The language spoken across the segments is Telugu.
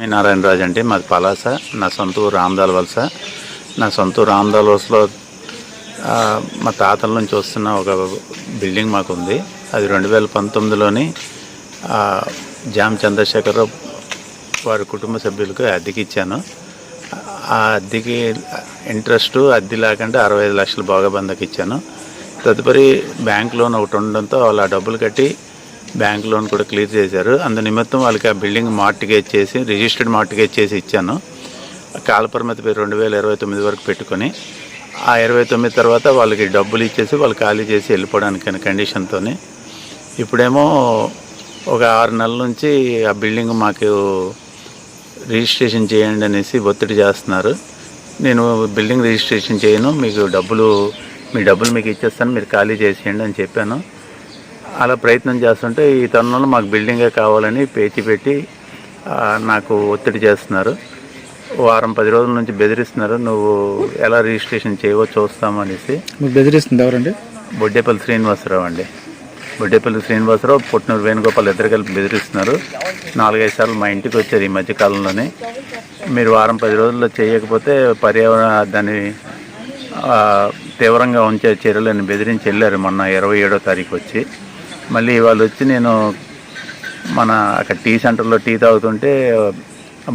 మీ నారాయణ రాజు మాది పలాస. నా సొంత ఊరు రామదాల వలస. నా సొంత ఊరు రామదాల వలసలో మా తాతల నుంచి వస్తున్న ఒక బిల్డింగ్ మాకు ఉంది అది రెండు వేల పంతొమ్మిదిలోని జామ్ చంద్రశేఖరరావు వారి కుటుంబ సభ్యులకు అద్దెకి ఇచ్చాను. ఆ అద్దెకి ఇంట్రెస్ట్ అద్దె లేకుండా అరవై ఐదు లక్షలు బాగాబందకి ఇచ్చాను. తదుపరి బ్యాంక్ లోన్ ఒకటి ఉండడంతో వాళ్ళు ఆ డబ్బులు కట్టి బ్యాంక్ లోన్ కూడా క్లియర్ చేశారు. అందు నిమిత్తం వాళ్ళకి ఆ బిల్డింగ్ మార్టిగేజ్ చేసి రిజిస్టర్డ్ మార్టిగేజ్ చేసి ఇచ్చాను. కాలపరిమితి పేరు రెండు వేల ఇరవై తొమ్మిది వరకు పెట్టుకొని ఆ ఇరవై తొమ్మిది తర్వాత వాళ్ళకి డబ్బులు ఇచ్చేసి వాళ్ళు ఖాళీ చేసి వెళ్ళిపోవడానికి కండిషన్తో ఇప్పుడేమో ఒక ఆరు నెలల నుంచి ఆ బిల్డింగ్ మాకు రిజిస్ట్రేషన్ చేయండి అనేసి ఒత్తిడి చేస్తున్నారు. నేను బిల్డింగ్ రిజిస్ట్రేషన్ చేయను మీకు డబ్బులు మీ డబ్బులు మీకు ఇచ్చేస్తాను మీరు ఖాళీ చేసేయండి అని చెప్పాను. అలా ప్రయత్నం చేస్తుంటే ఈ తరుణంలో మాకు బిల్డింగే కావాలని పేచి పెట్టి నాకు ఒత్తిడి చేస్తున్నారు. వారం పది రోజుల నుంచి బెదిరిస్తున్నారు నువ్వు ఎలా రిజిస్ట్రేషన్ చేయవో చూస్తామనేసి. బెదిరిస్తుంది ఎవరండి? బొడ్డేపల్లి శ్రీనివాసరావు అండి. బొడ్డేపల్లి శ్రీనివాసరావు పుట్టినూరు వేణుగోపాల్ ఇద్దరు కలిపి బెదిరిస్తున్నారు. నాలుగైదు సార్లు మా ఇంటికి వచ్చారు ఈ మధ్యకాలంలోనే మీరు వారం పది రోజుల్లో చేయకపోతే పర్యావరణ దాన్ని తీవ్రంగా ఉంచే చర్యలను బెదిరించి వెళ్ళారు మొన్న ఇరవై ఏడో తారీఖు వచ్చి. మళ్ళీ వాళ్ళు వచ్చి నేను మన అక్కడ టీ సెంటర్లో టీ తాగుతుంటే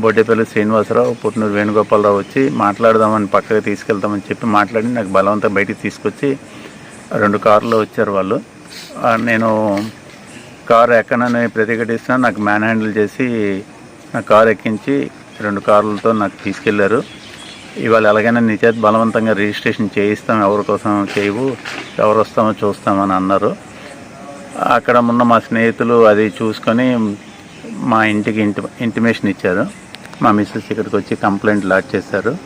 బొడ్డేపల్లి శ్రీనివాసరావు పుట్టినూరు వేణుగోపాలరావు వచ్చి మాట్లాడదామని పక్కకు తీసుకెళ్తామని చెప్పి మాట్లాడి నాకు బలవంతం బయటికి తీసుకొచ్చి రెండు కార్లో వచ్చారు వాళ్ళు. నేను కారు ఎక్కనని ప్రతిఘటిస్తున్నా నాకు మ్యాన్ హ్యాండిల్ చేసి నా కారు ఎక్కించి రెండు కార్లతో నాకు తీసుకెళ్ళారు. ఇవాళ ఎలాగైనా నీ చేత బలవంతంగా రిజిస్ట్రేషన్ చేయిస్తాం ఎవరి కోసం చేయవు ఎవరు వస్తామో చూస్తామని అన్నారు. అక్కడ ఉన్న మా స్నేహితులు అది చూసుకొని మా ఇంటికి ఇంటి ఇంటిమేషన్ ఇచ్చారు. మా మిస్సెస్ ఇక్కడికి వచ్చి కంప్లైంట్ లాడ్జ్ చేశారు.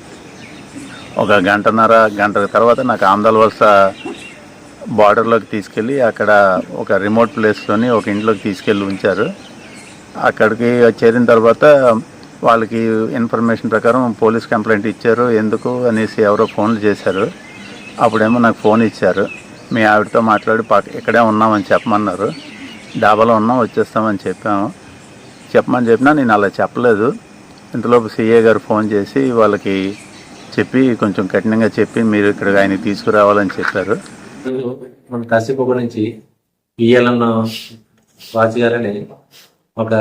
ఒక గంటన్నర గంట తర్వాత నాకు ఆందోళన వలస బార్డర్లోకి తీసుకెళ్ళి అక్కడ ఒక రిమోట్ ప్లేస్లోని ఒక ఇంట్లోకి తీసుకెళ్ళి ఉంచారు. అక్కడికి చేరిన తర్వాత వాళ్ళకి ఇన్ఫర్మేషన్ ప్రకారం పోలీస్ కంప్లైంట్ ఇచ్చారు. ఎందుకు అనేసి ఎవరో ఫోన్లు చేశారు. అప్పుడేమో నాకు ఫోన్ ఇచ్చారు. మీ ఆవిడతో మాట్లాడి పా ఇక్కడే ఉన్నామని చెప్పమన్నారు. డాబాలో ఉన్నాం వచ్చేస్తామని చెప్పాము. చెప్పమని చెప్పినా నేను అలా చెప్పలేదు. ఇంతలోపు సీఏ గారు ఫోన్ చేసి వాళ్ళకి చెప్పి కొంచెం కఠినంగా చెప్పి మీరు ఇక్కడ ఆయన తీసుకురావాలని చెప్పారు. మన కాశీపూర్ నుంచి ఈఎల్ఎన్ రాజు గారని ఒక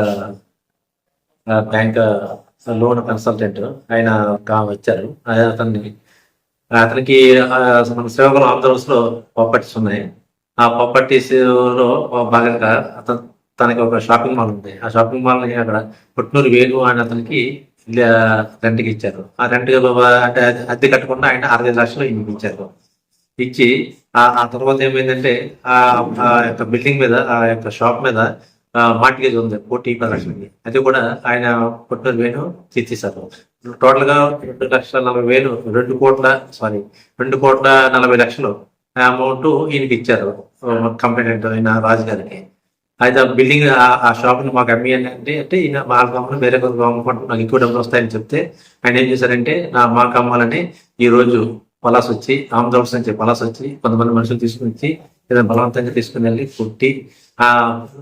బ్యాంక్ లోన్ కన్సల్టెంట్ ఆయన వచ్చారు. ఆయన అతన్ని అతనికి మన శ్రీకాకుళం ఆంధ్రప్రదేశ్లో ప్రాపర్టీస్ ఉన్నాయి. ఆ ప్రాపర్టీస్లో భాగంగా అతను తనకి ఒక షాపింగ్ మాల్ ఉంది. ఆ షాపింగ్ మాల్ని అక్కడ పుట్నూరు వేలు అని అతనికి రెంట్కి ఇచ్చారు. ఆ రెంట్ అంటే అద్దె కట్టకుండా ఆయన అరవై లక్షలు ఇచ్చారు. ఇచ్చి ఆ తర్వాత ఏమైందంటే ఆ ఆ యొక్క బిల్డింగ్ మీద ఆ యొక్క షాప్ మీద మార్టిగేజ్ ఉంది. కోటి పది లక్షలకి. అది కూడా ఆయన పుట్టిన వేణు తీర్చేశారు. టోటల్గా రెండు లక్షల నలభై వేలు రెండు కోట్ల సారీ రెండు కోట్ల నలభై లక్షలు అమౌంట్ ఈయనకి ఇచ్చారు కంప్లైంట్ అయిన రాజు గారికి. అయితే ఆ బిల్డింగ్ ఆ- షాప్ని మాకు అమ్మి అంటే అంటే ఈయన మా అమ్ముకుని వేరే కొంత అమ్ముకుంటే నాకు ఎక్కువ డబ్బులు వస్తాయని చెప్తే ఆయన ఏం చేశారంటే నా మాకు అమ్మాలని ఈ రోజు పలాస్ వచ్చి ఆంధ్రప్రదేశ్ నుంచి పలాస్ వచ్చి కొంతమంది మనుషులు తీసుకుని వచ్చి ఏదైనా బలవంతంగా తీసుకుని వెళ్ళి కుట్టి ఆ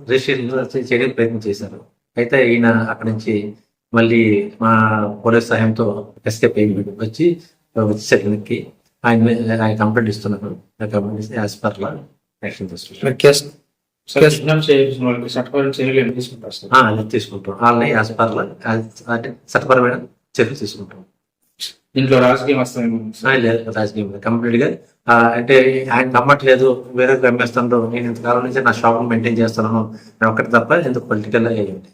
రిజిస్ట్రేషన్ చేయడానికి ప్రయత్నం చేశారు. అయితే ఈయన అక్కడి నుంచి మళ్ళీ మా పోలీస్ సహాయంతో ఎస్కేప్ అయ్యి వచ్చి వచ్చేసారు వెనక్కి ఆయన ఆయన కంప్లైంట్ ఇస్తున్నారు. Complaint as per law action అది తీసుకుంటాం. వాళ్ళని యాజ్ పర్ లా అంటే చట్టపరమైన చర్యలు తీసుకుంటాం. దీంట్లో రాజకీయం వస్తామేమో ఆ, లేదు రాజకీయం కంప్లీట్గా అంటే ఆయన నమ్మట్లేదు వేరే అమ్మేస్తాను నేను ఇంతకాలం నుంచి నా షాప్ మెయింటైన్ చేస్తున్నాను ఒకటి తప్ప ఎందుకు పొలిటికల్ అయ్యింది